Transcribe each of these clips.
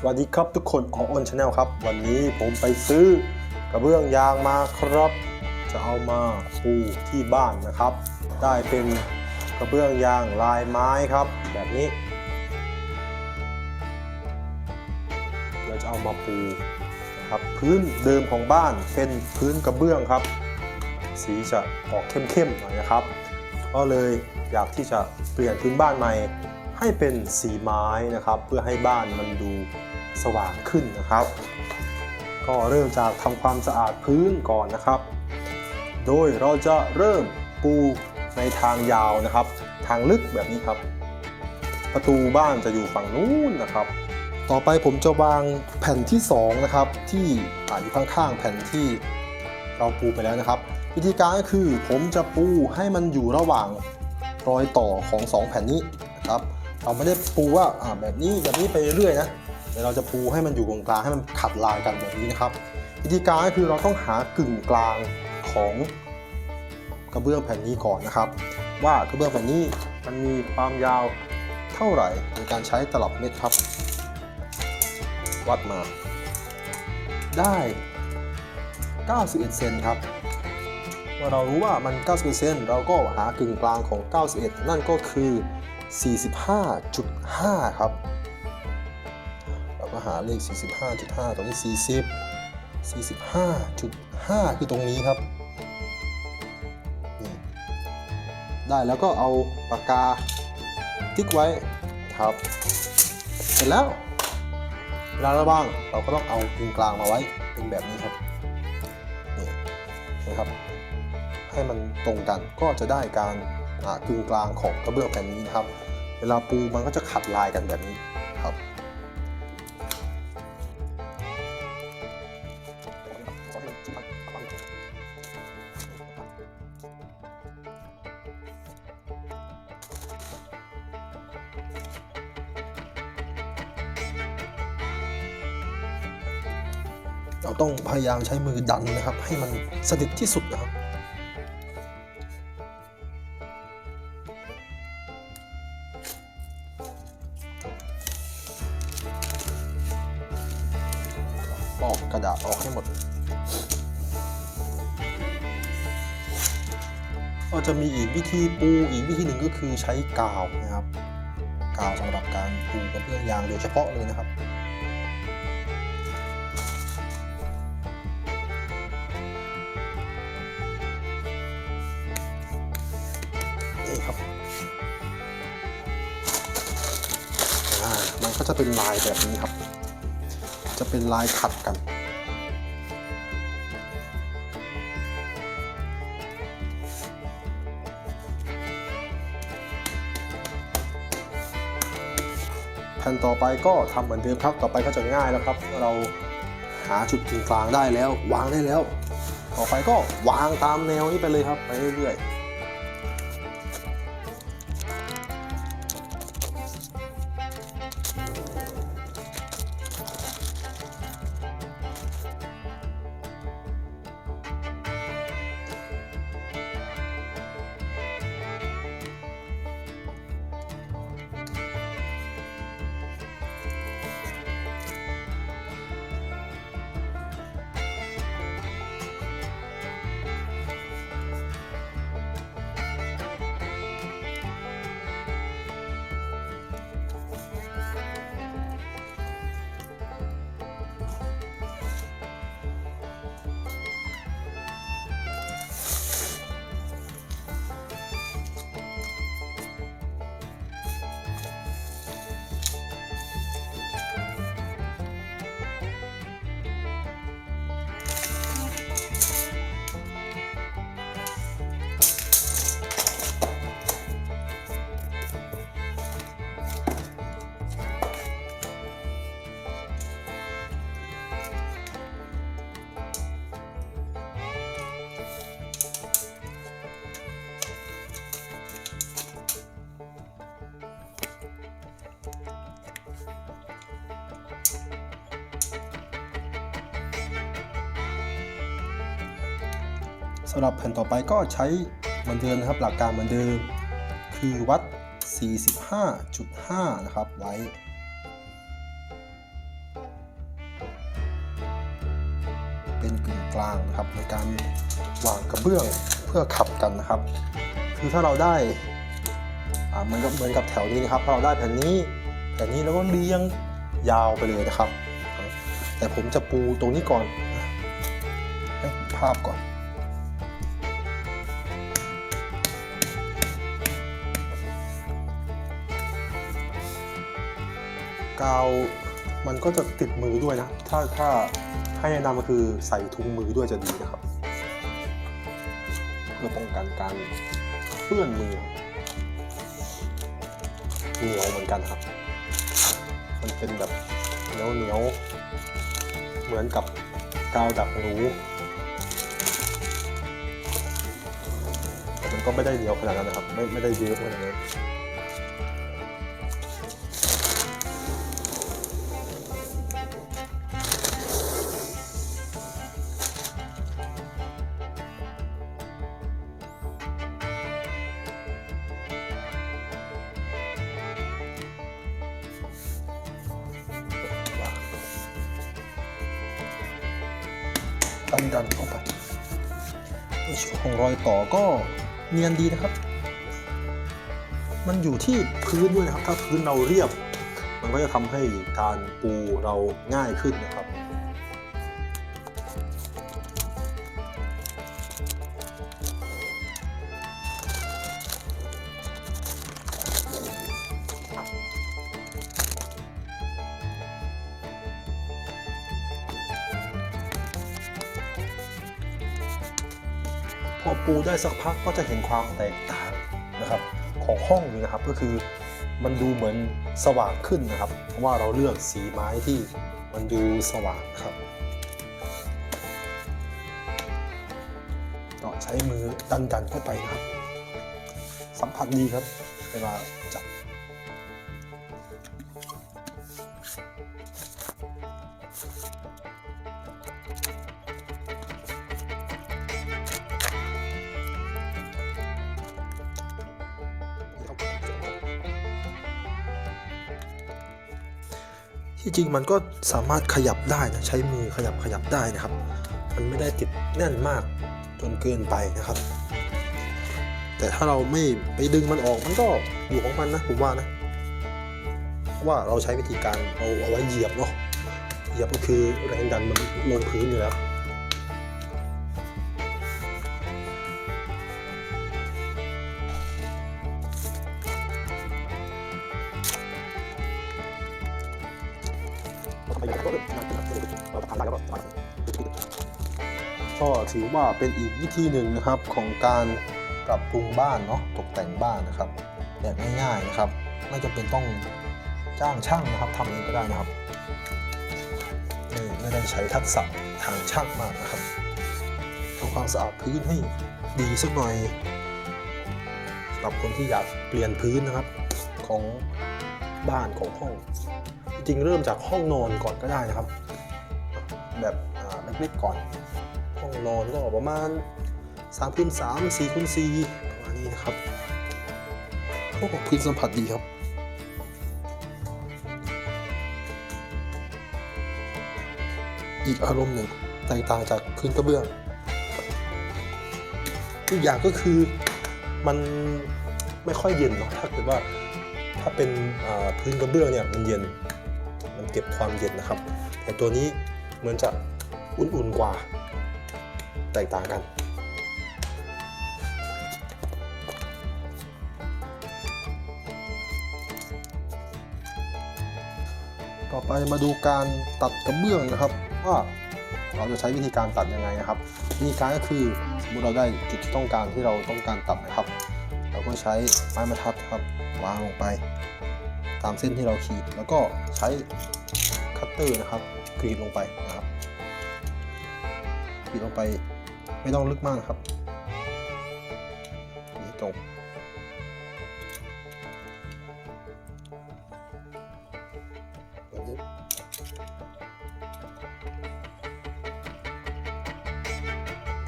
สวัสดีครับทุกคนออนชาแนลครับ วันนี้ผมไปซื้อกระเบื้องยางมาครับ จะเอามาปูที่บ้านนะครับ ได้เป็นกระเบื้องยางลายไม้ครับ แบบนี้ เราจะเอามาปูนะครับพื้นเดิมของบ้านเป็นพื้นกระเบื้องครับ สีจะออกเข้มๆหน่อยนะครับ ก็เลยอยากที่จะเปลี่ยนพื้นบ้านใหม่ให้เป็นสีไม้นะครับ เพื่อให้บ้านมันดู สว่างขึ้นนะครับ ก็เริ่มจากทำความสะอาดพื้นก่อนนะครับ โดยเราจะเริ่มปูในทางยาวนะครับ ทางลึกแบบนี้ครับ ประตูบ้านจะอยู่ฝั่งนู้นนะครับ ต่อไปผมจะวางแผ่นที่สองนะครับที่อยู่ข้างๆแผ่นที่เราปูไปแล้วนะครับ วิธีการก็คือผมจะปูให้มันอยู่ระหว่างรอยต่อของสองแผ่นนี้นะครับ เราไม่ได้ปูว่าแบบนี้แบบนี้ไปเรื่อยนะ แต่เราจะปูให้มันอยู่ตรงกลางให้มันขัดลายกันแบบนี้นะครับ วิธีการก็คือเราต้องหากึ่งกลางของกระเบื้องแผ่นนี้ก่อนนะครับ ว่ากระเบื้องแผ่นนี้มันมีความยาวเท่าไหร่ในการใช้ตลับเม็ดครับ วัดมา ได้ 91 เซนครับเมื่อเรารู้ว่ามัน 91 เซนเราก็หากึ่งกลางของ 91 นั่นก็คือ 45.5 ครับ เราก็หาเลข 45.5 ตรงนี้ 40 45.5 คือตรงนี้ครับนี่ได้แล้วก็เอาปากกาติ๊กไว้ครับ เสร็จแล้วเวลาเราบ้างเราก็ต้องเอากึ่งกลางมาไว้เป็นแบบนี้ครับนี่นะครับ ให้มันตรงกันก็จะได้การอ่ากึ่งกลางของกระเบื้องแผ่นนี้นะครับ เวลาปูมันก็จะขัดลายกันแบบนี้ เราต้องพยายามใช้มือดันนะครับ ให้มันสนิทที่สุดนะครับปอกกระดาษออกให้หมด ก็จะมีอีกวิธีปูอีกวิธีหนึ่งก็คือใช้กาวนะครับ กาวสำหรับการปูกระเบื้องยางโดยเฉพาะเลยนะครับ จะเป็นลายแบบนี้ครับ จะเป็นลายขัดกัน แผ่นต่อไปก็ทำเหมือนเดิมครับ ต่อไปก็จะง่ายแล้วครับเมื่อเราหาจุดกึ่งกลางได้แล้ว วางได้แล้ว ต่อไปก็วางตามแนวนี้ไปเลยครับ ไปเรื่อยๆำหรับแผ่นต่อไปก็ใช้เหมือนเดิมนะครับหลักการเหมือนเดิม คือวัด 45.5 นะครับไว้เป็นกึ่งกลางนะครับในการวางกระเบื้องเพื่อขับกันนะครับ คือถ้าเราได้เหมือนกับเหมือนกับแถวนี้นะครับเราได้แผ่นนี้แผ่นนี้แล้วก็เรียงยาวไปเลยนะครับ แต่ผมจะปูตรงนี้ก่อนให้ภาพก่อน กาวมันก็จะติดมือด้วยนะ ถ้าถ้าให้แนะนำก็คือใส่ถุงมือด้วยจะดีนะครับ เพื่อป้องกันการเปื้อนมือเหนียวเหมือนกันครับ มันเป็นแบบเหนียวเหนียวเหมือนกับกาวดักหนูมันก็ไม่ได้เหนียวขนาดนั้นนะครับ ไม่ไม่ได้เยอะขนาดนั้น ดันดันเข้าไปในช่วงของรอยต่อก็เนียนดีนะครับ มันอยู่ที่พื้นด้วยนะครับ ถ้าพื้นเราเรียบ มันก็จะทำให้การปูเราง่ายขึ้นนะครับ อปูได้สักพักก็จะเห็นความแตกต่างนะครับของห้องนี้นะครับก็คือมันดูเหมือนสว่างขึ้นนะครับ เพราะว่าเราเลือกสีไม้ที่มันดูสว่างครับก็ใช้มือดันดันๆเข้าไปนะครับ สัมผัสดีครับเวลาจับ ที่จริงมันก็สามารถขยับได้นะใช้มือขยับขยับได้นะครับ มันไม่ได้ติดแน่นมากจนเกินไปนะครับ แต่ถ้าเราไม่ไปดึงมันออกมันก็อยู่ของมันนะผมว่านะว่าเราใช้วิธีการเอาเอาไว้เหยียบเนาะเหยียบก็คือแรงดันมันลงพื้นอยู่แล้ว ก็ถือว่าเป็นอีกวิธีหนึ่งนะครับของการปรับปรุงบ้านเนาะตกแต่งบ้านนะครับแบบง่ายๆนะครับ ไม่จำเป็นต้องจ้างช่างนะครับทำเองก็ได้นะครับไม่ได้ใช้ทักษะทางช่างมากนะครับทำความสะอาดพื้นให้ดีสักหน่อยสำหรับคนที่อยากเปลี่ยนพื้นนะครับของบ้านของห้อง จริงเริ่มจากห้องนอนก่อนก็ได้นะครับ แบบเล็กๆก่อน ห้องนอนก็ประมาณ3คูณ3 4คูณ4ประมาณนี้นะครับโอ้พื้นสัมผัสดีครับอีกอารมณ์หนึ่งแตกต่างจากพื้นกระเบื้องอีกอย่างก็คือมันไม่ค่อยเย็นเนาะถ้าเกิดว่าถ้าเป็นพื้นกระเบื้องเนี่ยมันเย็น มันเก็บความเย็นนะครับ แต่ตัวนี้เหมือนจะอุ่นๆกว่า แตกต่างกันต่อไปมาดูการตัดกระเบื้องนะครับ ว่าเราจะใช้วิธีการตัดยังไงนะครับวิธีการก็คือสมมติเราได้จุดที่ต้องการที่เราต้องการตัดนะครับ เราก็ใช้ไม้บรรทัดครับวางลงไป ตามเส้นที่เราขีด แล้วก็ใช้คัตเตอร์นะครับกรีดลงไปนะครับขีดลงไป ไม่ต้องลึกมากนะครับนี่ตรง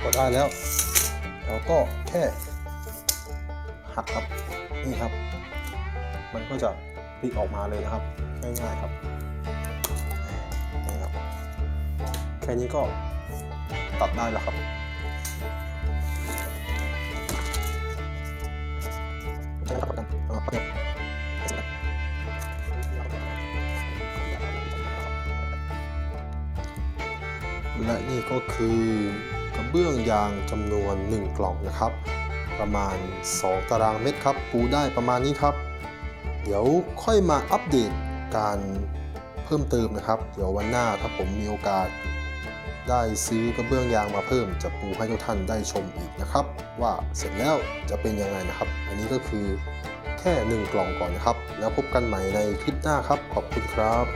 ก็ได้แล้ว เราก็แค่หักครับ นี่ครับ มันก็จะพลิกออกมาเลยนะครับ ง่ายๆครับนี่ครับ แค่นี้ก็ตัดได้แล้วครับ และนี่ก็คือกระเบื้องยางจำนวน 1 กล่องนะครับ ประมาณ 2 ตารางเมตรครับ ปูได้ประมาณนี้ครับ เดี๋ยวค่อยมาอัปเดตการเพิ่มเติมนะครับ เดี๋ยววันหน้าถ้าผมมีโอกาส ได้ซื้อกระเบื้องยางมาเพิ่มจะปูให้ทุกท่านได้ชมอีกนะครับ ว่าเสร็จแล้วจะเป็นยังไงนะครับ อันนี้ก็คือแค่ 1 กล่องก่อนนะครับ แล้วพบกันใหม่ในคลิปหน้าครับ ขอบคุณครับ